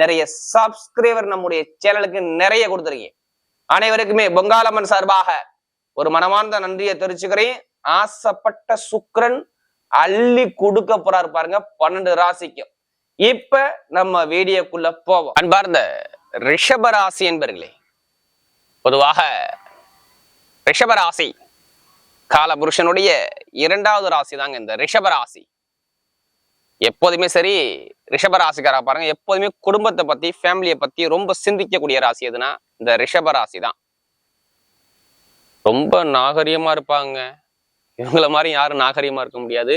நிறைய சப்ஸ்கிரைபர் நம்முடைய சேனலுக்கு நிறைய கொடுத்துருக்கீங்க. அனைவருக்குமே பொங்காலம்மன் சார்பாக ஒரு மனமார்ந்த நன்றியை தெரிவிச்சுக்கிறேன். ஆசைப்பட்ட சுக்கரன் அள்ளி கொடுக்க போறாரு பாருங்க பன்னெண்டு ராசிக்கும். இப்ப நம்ம வீடியோக்குள்ள போவோம். அன்பார்ந்த ரிஷபராசி என்பர்களே பொதுவாக ரிஷபராசி காலபுருஷனுடைய இரண்டாவது ராசி தாங்க இந்த ரிஷபராசி எப்போதுமே சரி ரிஷப ராசிக்காரா பாருங்க. எப்போதுமே குடும்பத்தை பத்தி ஃபேமிலியை பத்தி ரொம்ப சிந்திக்கக்கூடிய ராசி எதுனா இந்த ரிஷப ராசி தான் ரொம்ப நாகரிகமா இருப்பாங்க. இவங்கள மாதிரி யாரும் நாகரிகமா இருக்க முடியாது.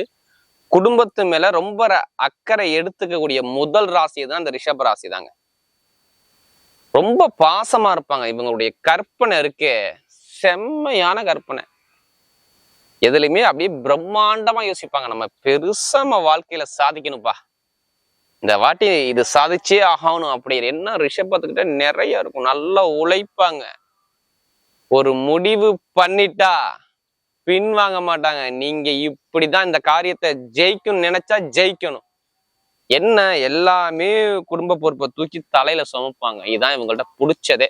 குடும்பத்து மேல ரொம்ப அக்கறை எடுத்துக்கக்கூடிய முதல் ராசி தான் இந்த ரிஷப ராசி தாங்க ரொம்ப பாசமா இருப்பாங்க. இவங்களுடைய கற்பனை இருக்கே. செம்மையான கற்பனை. எதுலையுமே அப்படியே பிரம்மாண்டமா யோசிப்பாங்க. நம்ம பெருசா நம்ம வாழ்க்கையில சாதிக்கணும்ப்பா. இந்த வாட்டி இது சாதிச்சே ஆகணும் அப்படி என்ன ரிஷபத்துக்கிட்ட நிறைய இருக்கும். நல்லா உழைப்பாங்க. ஒரு முடிவு பண்ணிட்டா பின் வாங்க மாட்டாங்க. நீங்க இப்படிதான் இந்த காரியத்தை ஜெயிக்கணும்னு நினைச்சா ஜெயிக்கணும். என்ன? எல்லாமே குடும்ப பொறுப்பை தூக்கி தலையில சுமப்பாங்க. இதுதான் இவங்கள்ட்ட பிடிச்சதே.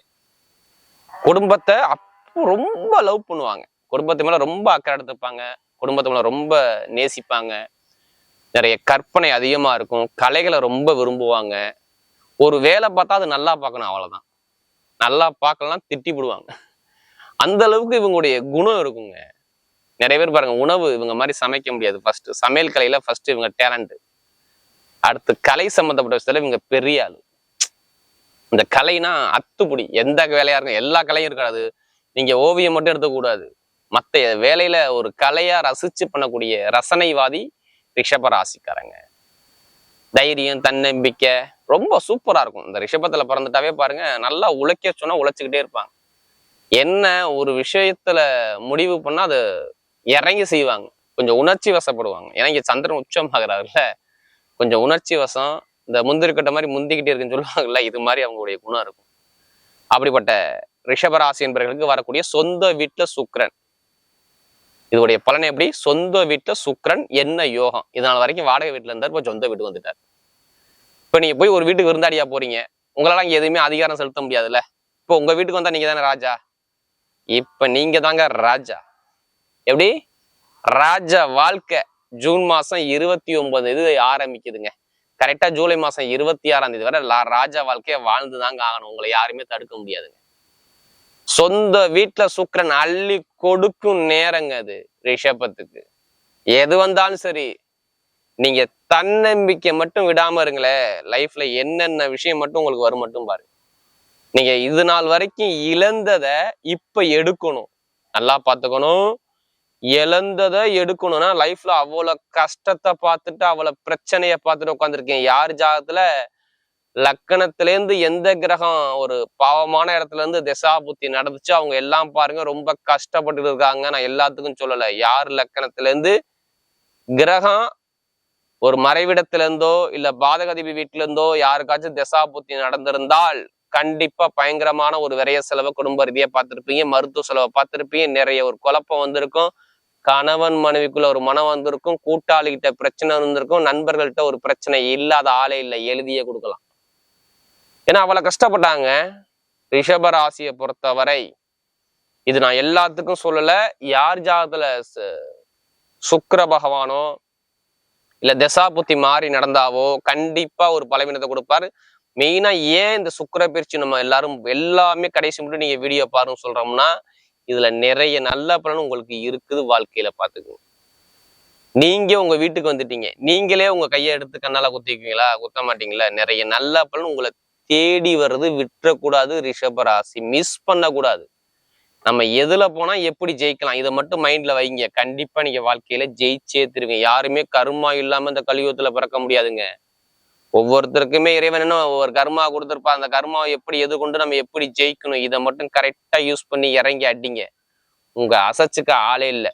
குடும்பத்தை அப்போ ரொம்ப லவ் பண்ணுவாங்க. குடும்பத்து மேலே ரொம்ப அக்கறை எடுத்துப்பாங்க. குடும்பத்து மேல ரொம்ப நேசிப்பாங்க. நிறைய கற்பனை அதிகமாக இருக்கும். கலைகளை ரொம்ப விரும்புவாங்க. ஒரு வேலை பார்த்தா அது நல்லா பார்க்கணும் அவ்வளோதான் நல்லா பார்க்கலாம் திட்டி விடுவாங்க. அந்த அளவுக்கு இவங்களுடைய குணம் இருக்குங்க. நிறைய பேர் பாருங்க உணவு இவங்க மாதிரி சமைக்க முடியாது. ஃபர்ஸ்ட் சமையல் கலையில ஃபர்ஸ்ட் இவங்க டேலண்ட் அடுத்து கலை சம்மந்தப்பட்ட விஷயத்துல இவங்க பெரிய ஆள். இந்த கலைனா அத்துப்படி. எந்த வேலையா இருக்கும் எல்லா கலையும் இருக்காது. நீங்க ஓவியம் மட்டும் எடுத்துக்கூடாது மற்ற வேலையில ஒரு கலையா ரசிச்சு பண்ணக்கூடிய ரசனைவாதி ரிஷப ராசிக்காரங்க. தைரியம் தன்னம்பிக்கை ரொம்ப சூப்பரா இருக்கும். இந்த ரிஷபத்துல பிறந்துட்டாவே பாருங்க நல்லா உழைக்க சொன்னா உழைச்சிக்கிட்டே இருப்பாங்க. என்ன ஒரு விஷயத்துல முடிவு பண்ணா அது இறங்கி செய்வாங்க. கொஞ்சம் உணர்ச்சி வசப்படுவாங்க. ஏன்னா இங்க சந்திரன் உச்சமாகிறாருல்ல. கொஞ்சம் உணர்ச்சி வசம் இந்த முந்திரி மாதிரி முந்திக்கிட்டே இருக்குன்னு சொல்லுவாங்கல்ல இது மாதிரி அவங்களுடைய குணம் இருக்கும். அப்படிப்பட்ட ரிஷபராசி என்பவர்களுக்கு வரக்கூடிய சொந்த வீட்டில் சுக்ரன் இதோடைய பலன் எப்படி? சொந்த வீட்டுல சுக்கரன் என்ன யோகம்? இதனால வரைக்கும் வாடகை வீட்டில் இருந்தார் இப்போ சொந்த வீட்டுக்கு வந்துட்டார். இப்ப நீங்க போய் ஒரு வீட்டுக்கு விருந்தாடியா போறீங்க. உங்களால அங்கே எதுவுமே அதிகாரம் செலுத்த முடியாதுல்ல? இப்போ உங்க வீட்டுக்கு வந்தா நீங்க தானே ராஜா? இப்ப நீங்க தாங்க ராஜா. எப்படி? ராஜா வாழ்க்கை ஜூன் மாசம் இருபத்தி ஒன்பது இது ஆரம்பிக்குதுங்க. கரெக்டா ஜூலை மாசம் இருபத்தி ஆறாம் தேதி வரை ராஜா ராஜா வாழ்க்கைய வாழ்ந்துதாங்க ஆகணும். உங்களை யாருமே தடுக்க முடியாதுங்க. சொந்த வீட்டுல சுக்கரன் அள்ளி கொடுக்கும் நேரங்க அது ரிஷபத்துக்கு. எது வந்தாலும் சரி நீங்க தன்னம்பிக்கை மட்டும் விடாம இருங்களே லைஃப்ல என்னென்ன விஷயம் மட்டும் உங்களுக்கு வரும் மட்டும் பாரு. நீங்க இது நாள் வரைக்கும் இழந்ததை இப்ப எடுக்கணும். நல்லா பார்த்துக்கணும். இழந்ததை எடுக்கணும்னா லைஃப்ல அவ்வளவு கஷ்டத்தை பார்த்துட்டு அவ்வளவு பிரச்சனைய பார்த்துட்டு உட்காந்துருக்கேன் யார் ஜாகத்துல லக்கணத்துல இருந்து எந்த கிரகம் ஒரு பாவமான இடத்துல இருந்து திசா புத்தி நடந்துச்சு அவங்க எல்லாம் பாருங்க ரொம்ப கஷ்டப்பட்டு இருக்காங்க. நான் எல்லாத்துக்கும் சொல்லல. யார் லக்கணத்திலேருந்து கிரகம் ஒரு மறைவிடத்துல இருந்தோ இல்ல பாதகதிபி வீட்டுல இருந்தோ யாருக்காச்சும் திசா புத்தி நடந்திருந்தால் கண்டிப்பா பயங்கரமான ஒரு விரைய செலவை குடும்ப ரீதியா பார்த்திருப்பீங்க மருத்துவ செலவை பார்த்திருப்பீங்க நிறைய ஒரு குழப்பம் வந்திருக்கும். கணவன் மனைவிக்குள்ள ஒரு மனம் வந்திருக்கும் கூட்டாளிகிட்ட பிரச்சனை வந்திருக்கும் நண்பர்கள்ட்ட ஒரு பிரச்சனை இல்லாத ஆளே இல்லை எழுதியே கொடுக்கலாம். ஏன்னா அவ்வளவு கஷ்டப்பட்டாங்க. ரிஷப ராசியை பொறுத்தவரை இது நான் எல்லாத்துக்கும் சொல்லல. யார் ஜாதத்துல சுக்கர பகவானோ இல்ல தசாபுத்தி மாறி நடந்தாவோ கண்டிப்பா ஒரு பலவீனத்தை கொடுப்பாரு. மெயினா ஏன் இந்த சுக்கர பயிற்சி நம்ம எல்லாரும் எல்லாமே கடைசி மட்டும் நீங்க வீடியோ பாருங்க சொல்றோம்னா இதுல நிறைய நல்ல பலன் உங்களுக்கு இருக்குது வாழ்க்கையில பார்த்துக்குங்க. நீங்க உங்க வீட்டுக்கு வந்துட்டீங்க. நீங்களே உங்க கையை எடுத்து கண்ணால குத்திக்குவீங்களா? குத்த மாட்டீங்களா? நிறைய நல்ல பலன் உங்களை தேடி வர்றது விட்டுறக்கூடாது ரிஷபராசி மிஸ் பண்ணக்கூடாது. நம்ம எதுல போனா எப்படி ஜெயிக்கலாம்? இதை மட்டும் மைண்ட்ல வைங்க. கண்டிப்பா நீங்க வாழ்க்கையில ஜெயிச்சே திருங்க யாருமே கர்மா இல்லாம இந்த கலியுகத்துல பிறக்க முடியாதுங்க. ஒவ்வொருத்தருக்குமே இறைவன் என்ன ஒவ்வொரு கர்மா கொடுத்துருப்பா அந்த கர்மாவை எப்படி எது கொண்டு நம்ம எப்படி ஜெயிக்கணும்? இதை மட்டும் கரெக்டா யூஸ் பண்ணி இறங்கி அடிங்க. உங்க அசைச்சுக்க ஆளே இல்லை.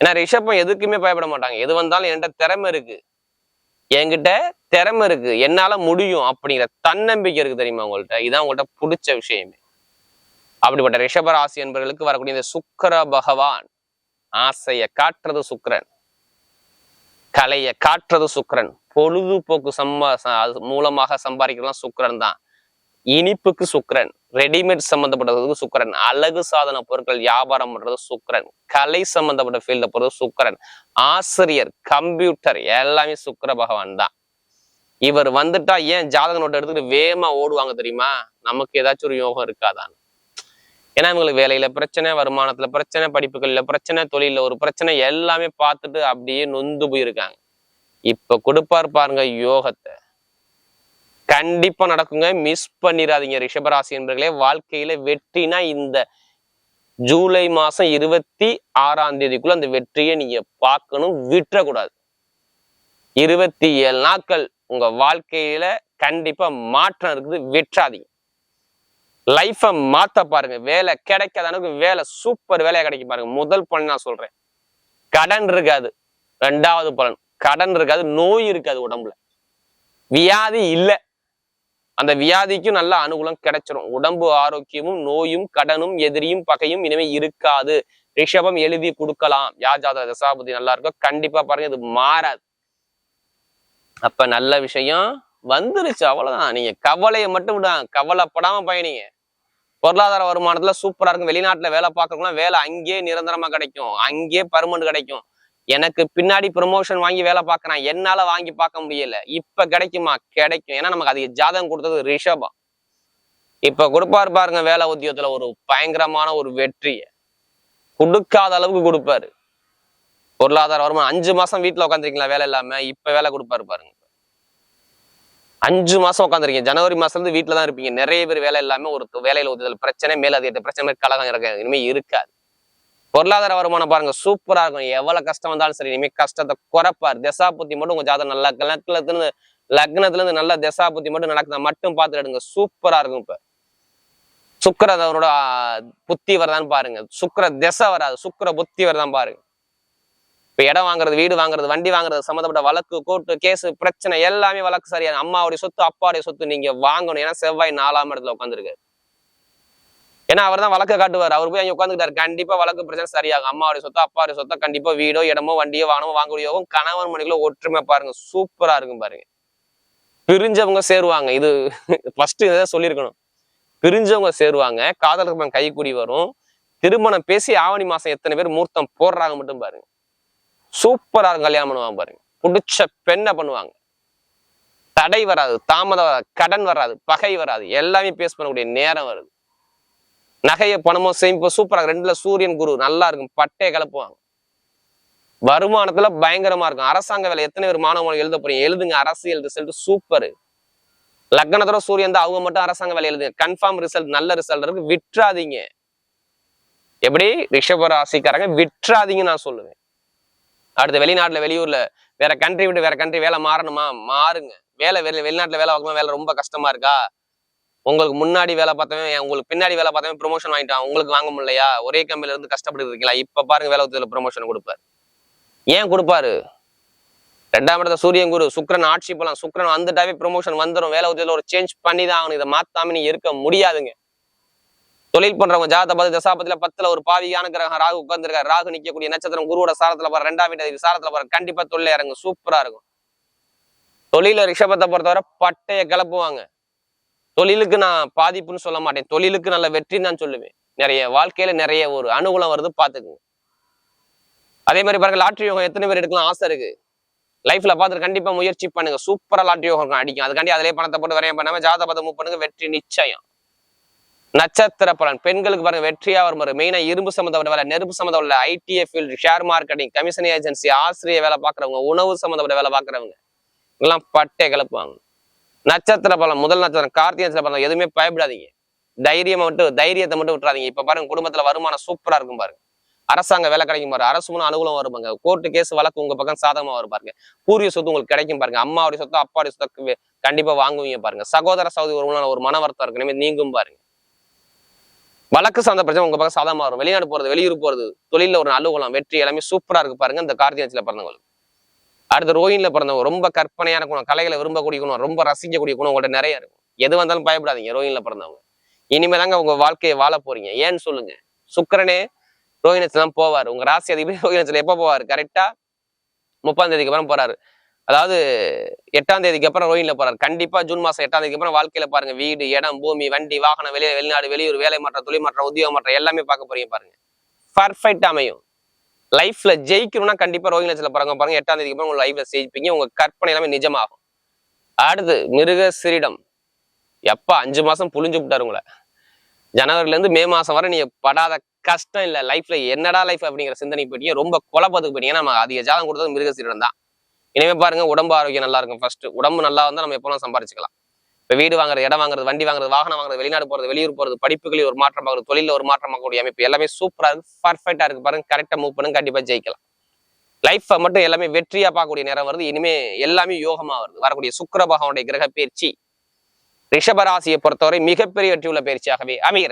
ஏன்னா ரிஷபம் எதுக்குமே பயப்பட மாட்டாங்க. எது வந்தாலும் என்கிட்ட திறமை இருக்கு. என்கிட்ட திறமை இருக்கு. என்னால முடியும் அப்படிங்கிற தன்னம்பிக்கை இருக்கு தெரியுமா உங்கள்கிட்ட இதான் உங்கள்ட்ட பிடிச்ச விஷயமே. அப்படிப்பட்ட ரிஷபராசி என்பவர்களுக்கு வரக்கூடிய இந்த சுக்கிர பகவான் ஆசைய காட்டுறது சுக்கரன். கலைய காட்டுறது சுக்கரன். பொழுதுபோக்கு சம்பா அது மூலமாக சம்பாதிக்கிறதுலாம் சுக்கரன் தான். இனிப்புக்கு சுக்கிரன். ரெடிமேட் சம்பந்தப்பட்டதுக்கு சுக்கரன். அழகு சாதன பொருட்கள் வியாபாரம் பண்றது சுக்கரன். கலை சம்பந்தப்பட்ட ஃபீல்ட போறது சுக்கிரன். ஆசிரியர் கம்ப்யூட்டர் எல்லாமே சுக்கர பகவான் தான். இவர் வந்துட்டா ஏன் ஜாதக நோட்டை எடுத்துக்கிட்டு வேகமா ஓடுவாங்க தெரியுமா? நமக்கு ஏதாச்சும் ஒரு யோகம் இருக்காதான் ஏன்னா இவங்களுக்கு வேலையில பிரச்சனை வருமானத்துல பிரச்சனை படிப்புகள்ல பிரச்சனை தொழில ஒரு பிரச்சனை எல்லாமே பார்த்துட்டு அப்படியே நொந்து போயிருக்காங்க. இப்ப கொடுப்பார் பாருங்க யோகத்தை. கண்டிப்பா நடக்குங்க. மிஸ் பண்ணிடாதீங்க ரிஷபராசி என்பர்களே. வாழ்க்கையில வெற்றினா இந்த ஜூலை மாசம் இருபத்தி ஆறாம் தேதிக்குள்ள அந்த வெற்றியை நீங்க பார்க்கணும். விட்டுறக்கூடாது. இருபத்தி ஏழு நாட்கள் உங்க வாழ்க்கையில கண்டிப்பா மாற்றம் இருக்குது. வெற்றாதீங்க லைஃபை மாத்த பாருங்க. வேலை கிடைக்காத அளவுக்கு வேலை சூப்பர் வேலையா கிடைக்கும் பாருங்க. முதல் பலன் நான் சொல்றேன். கடன் இருக்காது. ரெண்டாவது பலன். கடன் இருக்காது. நோய் இருக்காது உடம்புல. வியாதி இல்லை. அந்த வியாதிக்கும் நல்ல அனுகூலம் கிடைச்சிரும். உடம்பு ஆரோக்கியமும் நோயும் கடனும் எதிரியும் பகையும் இனிமே இருக்காது. ரிஷபம் எழுதி கொடுக்கலாம். யாஜாத தசாபதி நல்லா இருக்கோ? கண்டிப்பா பாருங்க இது மாறாது. அப்ப நல்ல விஷயம் வந்துருச்சு அவ்வளவுதான். நீங்க கவலையை மட்டும் விட கவலைப்படாம பயணிங்க. பொருளாதார வருமானத்துல சூப்பரா இருக்கும். வெளிநாட்டுல வேலை பார்க்கறவங்களாம் வேலை அங்கேயே நிரந்தரமா கிடைக்கும். அங்கேயே பர்மனன்ட் கிடைக்கும். எனக்கு பின்னாடி ப்ரொமோஷன் வாங்கி வேலை பார்க்கறேன். என்னால வாங்கி பார்க்க முடியல. இப்ப கிடைக்குமா? கிடைக்கும். ஏன்னா நமக்கு அதுக்கு ஜாதகம் கொடுத்தது ரிஷபம். இப்ப கொடுப்பாரு பாருங்க வேலை உத்தியோகத்துல ஒரு பயங்கரமான ஒரு வெற்றியை. கொடுக்காத அளவுக்கு கொடுப்பாரு. பொருளாதார வருமானம் அஞ்சு மாசம் வீட்டுல உட்காந்துருக்கீங்களா வேலை இல்லாம இப்ப வேலை கொடுப்பாரு பாருங்க. அஞ்சு மாசம் உட்காந்துருக்கீங்க ஜனவரி மாசத்துல இருந்து வீட்டுல தான் இருப்பீங்க. நிறைய பேர் வேலை இல்லாம ஒரு வேலையில ஒத்துதல் பிரச்சனை மேலதிக பிரச்சனை கழகம் இருக்க இனிமே இருக்காது. பொருளாதார வருமானம் பாருங்க சூப்பரா இருக்கும். எவ்வளவு கஷ்டம் வந்தாலும் சரி இனிமே கஷ்டத்தை குறைப்பார். தசாபுத்தி மட்டும் உங்க ஜாதகம் நல்லா லக்னத்துல இருந்து லக்னத்துல இருந்து நல்ல தசாபுத்தி மட்டும் நடக்குதா மட்டும் பார்த்துட்டு எடுங்க. சூப்பரா இருக்கும் இப்ப. சுக்கரதவனோட புத்தி வரதான்னு பாருங்க. சுக்கர திசை வராது. சுக்கர புத்தி வரதான் பாருங்க. இப்போ இடம் வாங்குறது வீடு வாங்குறது வண்டி வாங்குறது சம்மந்தப்பட்ட வழக்கு கோர்ட்டு கேஸ் பிரச்சனை எல்லாமே வழக்கு சரியான அம்மாவுடைய சொத்து அப்பாவுடைய சொத்து நீங்க வாங்கணும். ஏன்னா செவ்வாய் நாலாம் இடத்துல உட்காந்துருக்காரு ஏன்னா அவர் தான் வழக்க காட்டுவார். அவர் போய் அங்க உட்காந்துக்கிட்டாரு கண்டிப்பா வழக்கு பிரச்சனை சரியாகும். அம்மாவுடைய சொத்து அப்பாவுடைய சொத்தை கண்டிப்பா வீடோ இடமோ வண்டியோ வாகனமோ வாங்கக்கூடியவோ கணவன் மணிக்குள்ள ஒற்றுமை பாருங்க. சூப்பரா இருக்கும் பாருங்க. பிரிஞ்சவங்க சேருவாங்க. இது ஃபர்ஸ்ட் இதை சொல்லியிருக்கணும். பிரிஞ்சவங்க சேருவாங்க. காதலுக்கு கைக்கூடி வரும். திருமணம் பேசி ஆவணி மாசம் எத்தனை பேர் மூர்த்தம் போடுறாங்க மட்டும் பாருங்க. சூப்பரா இருக்கும் கல்யாணம் பண்ணுவாங்க பாருங்க. பிடிச்ச பெண்ணை பண்ணுவாங்க. தடை வராது தாமதம் வராது கடன் வராது பகை வராது. எல்லாமே பேஸ் பண்ணக்கூடிய நேரம் வருது. நகையை பணமோ சேமிப்போ சூப்பரா ரெண்டுல சூரியன் குரு நல்லா இருக்கும். பட்டையை கலப்புவாங்க. வருமானத்துல பயங்கரமா இருக்கும். அரசாங்க வேலை எத்தனை பேர் மாணவர்கள் எழுத போறீங்க? எழுதுங்க. அரசியல் ரிசல்ட் சூப்பர் லக்னத்தோட சூரியன் தான். அவங்க மட்டும் அரசாங்க வேலை எழுதுங்க. கன்ஃபார்ம் ரிசல்ட் நல்ல ரிசல்ட் இருக்கு. விட்டுறாதீங்க. எப்படி? ரிஷப ராசிக்காரங்க விட்டுறாதீங்கன்னு நான் சொல்லுவேன். அடுத்து வெளிநாட்டில் வெளியூரில் வேற கண்ட்ரி விட்டு வேற கண்ட்ரி வேலை மாறணுமா? மாறுங்க. வேலை வெளி வெளிநாட்டில் வேலை பார்க்கணும் வேலை ரொம்ப கஷ்டமா இருக்கா? உங்களுக்கு முன்னாடி வேலை பார்த்தவன் உங்களுக்கு பின்னாடி வேலை பார்த்தவன் ப்ரொமோஷன் வாங்கிட்டான். உங்களுக்கு வாங்க முடியலையா? ஒரே கம்பெனில இருந்து கஷ்டப்பட்டு இருக்கீங்களா இப்போ பாருங்க வேலை உத்தியோகத்துல ப்ரொமோஷன் கொடுப்பாரு. ஏன் கொடுப்பாரு? ரெண்டாம் இடத்துல சூரியன் குரு சுக்கரன் ஆட்சி போலாம். சுக்கிரன் வந்துட்டாவே ப்ரொமோஷன் வந்துடும் வேலை உதவியில ஒரு சேஞ்ச் பண்ணி தான் ஆகணும். இதை மாத்தாம நீ இருக்க முடியாதுங்க. தொழில் பண்றவங்க ஜாத பதி தசாபத்துல பத்துல ஒரு பாவியான கிரகம் ராகு உட்கார்ந்துருக்காரு. ராகு நிக்கக்கூடிய நட்சத்திரம் குருவோட சாரத்துல பாரு ரெண்டாம் வீட்டு சாரத்துல பாரு கண்டிப்பா தொழில இறங்கும். சூப்பரா இருக்கும். தொழில ரிஷபத்தை பொறுத்தவரை பட்டைய கிளப்புவாங்க. தொழிலுக்கு நான் பாதிப்புன்னு சொல்ல மாட்டேன். தொழிலுக்கு நல்ல வெற்றின்னு தான் சொல்லுவேன். நிறைய வாழ்க்கையில நிறைய ஒரு அனுகூலம் வருது பாத்துக்குங்க அதே மாதிரி பாருங்க லாட்ரி யோகம் எத்தனை பேர் எடுக்கலாம் ஆசை இருக்கு. லைஃப்ல பார்த்துட்டு கண்டிப்பா முயற்சி பண்ணுங்க. சூப்பரா லாட்ரி யோகம் அடிக்கும். அதுக்காண்டி அதிலே பணத்தை போட்டு வரையம் பண்ணாம ஜாத பதம் மூவ் பண்ணுங்க. வெற்றி நிச்சயம். நட்சத்திர பலன். பெண்களுக்கு பாருங்க வெற்றியா வரும் மெயினா இரும்பு சம்மந்தப்பட்ட வேலை நெருப்பு சம்மந்தப்பட்ட ITA field share marketing commission agency ஆசிரியர் வேலை பார்க்குறவங்க உணவு சம்மந்தப்பட்ட வேலை பார்க்குறவங்க இதெல்லாம் பட்டை கிளப்புவாங்க. நட்சத்திர பலன் முதல் நட்சத்திரம் கார்த்திகை நட்சத்திர பலன் எதுவுமே பயப்படாதீங்க. தைரியமா மட்டும் தைரியத்தை மட்டும் விட்டுறாதீங்க. இப்ப பாருங்க குடும்பத்துல வருமானம் சூப்பரா இருக்கும் பாருங்க. அரசாங்க வேலை கிடைக்கும் பாருங்க. அரசு மூலம் அனுகூலம் வருவாங்க கோர்ட்டு கேஸ் வழக்கு உங்க பக்கம் சாதகமா வரும் பாருங்க. பூர்வீக சொத்து உங்களுக்கு கிடைக்கும் பாருங்க. அம்மாவுடைய சொத்து அப்பாவுடைய சொத்து கண்டிப்பா வாங்குவீங்க பாருங்க. சகோதர சகோதரி ஒரு ஒரு மன வருத்தம் இருக்கு நீங்கும் பாருங்க. வழக்கு சார்ந்த பிரச்சனை உங்க பக்கம் சாதமா வரும். வெளிநாடு போறது வெளியூர் போறது தொழில ஒரு அலுவலம் வெற்றி எல்லாமே சூப்பரா இருக்கு பாருங்க. இந்த கார்த்திகை பிறந்தவங்களுக்கு. அடுத்து ரோஹின்ல பிறந்தவங்க ரொம்ப கற்பனையான குணம் கலைகளை விரும்பக்கூடிய குணம் ரொம்ப ரசிக்கக்கூடிய குணம் உங்கள்ட்ட நிறைய இருக்கும் எது வந்தாலும் பயப்படாதீங்க ரோஹின்ல பிறந்தவங்க. இனிமே தாங்க உங்க வாழ்க்கையை வாழ போறீங்க. ஏன்னு சொல்லுங்க. சுக்கிரனே ரோஹினத்துல தான் போவார். உங்க ராசி அதிபதி ரோஹினத்துல எப்ப போவார்? கரெக்டா முப்பதாம் தேதிக்கு அப்புறம் போறாரு. அதாவது எட்டாம் தேதிக்கு அப்புறம் ரோஹின்ல போறாரு. கண்டிப்பா ஜூன் மாசம் எட்டாம் தேதிக்கு அப்புறம் வாழ்க்கையில பாருங்க. வீடு இடம் பூமி வண்டி வாகனம் வெளியே வெளிநாடு வெளியூர் வேலை மாற்றம் தொழில் மாற்றம் உத்தியோக மாற்றம் எல்லாமே பார்க்க போறீங்க பாருங்க. பர்ஃபெக்ட் அமையும். லைஃப்ல ஜெயிக்கணும்னா கண்டிப்பா ரோஹிங் லட்சத்துல பாருங்க பாருங்க. எட்டாம் தேதிக்கு அப்புறம் உங்க லைஃப்ல ஜெயிப்பீங்க. உங்க கற்பனை எல்லாமே நிஜமாகும். அடுத்து மிருக சிரிடம். எப்பா அஞ்சு மாசம் புளிஞ்சு விட்டாரு உங்களை. ஜனவரில இருந்து மே மாசம் வரை நீங்க படாத கஷ்டம் இல்ல. லைஃப்ல என்னடா லைஃப் அப்படிங்கிற சிந்தனை போயிட்டீங்க. ரொம்ப குழப்பத்துக்கு போயிட்டீங்க. நம்ம அதிக ஜாதகம் கொடுத்தது மிருகசீரம் தான். இனிமே பாருங்க உடம்பு ஆரோக்கியம் நல்லா இருக்கும். ஃபர்ஸ்ட் உடம்பு நல்லா வந்தா நம்ம எப்போலாம் சம்பாரிச்சுக்கலாம். இப்போ வீடு வாங்குறது இடம் வாங்குறது வண்டி வாங்குறது வாகனம் வாங்குறது வெளிநாடு போறது வெளியூர் போறது படிப்புகளில் ஒரு மாற்றம் ஆகுறது தொழில ஒரு மாற்றம் ஆகக்கூடிய அமைப்பு எல்லாமே சூப்பரா இருக்கு பர்ஃபெக்டா இருக்கு. பாருங்க கரெக்டாக மூவ் பண்ணுங்க கண்டிப்பா ஜெயிக்கலாம். லைஃப்பை மட்டும் எல்லாமே வெற்றியா பார்க்கக்கூடிய நேரம் வருது. இனிமே எல்லாமே யோகமா வருது. வரக்கூடிய சுக்கர பகவானுடைய கிரக பயிற்சி ரிஷபராசியை பொறுத்தவரை மிகப்பெரிய வெற்றி உள்ள பயிற்சியாகவே அமைகிறது.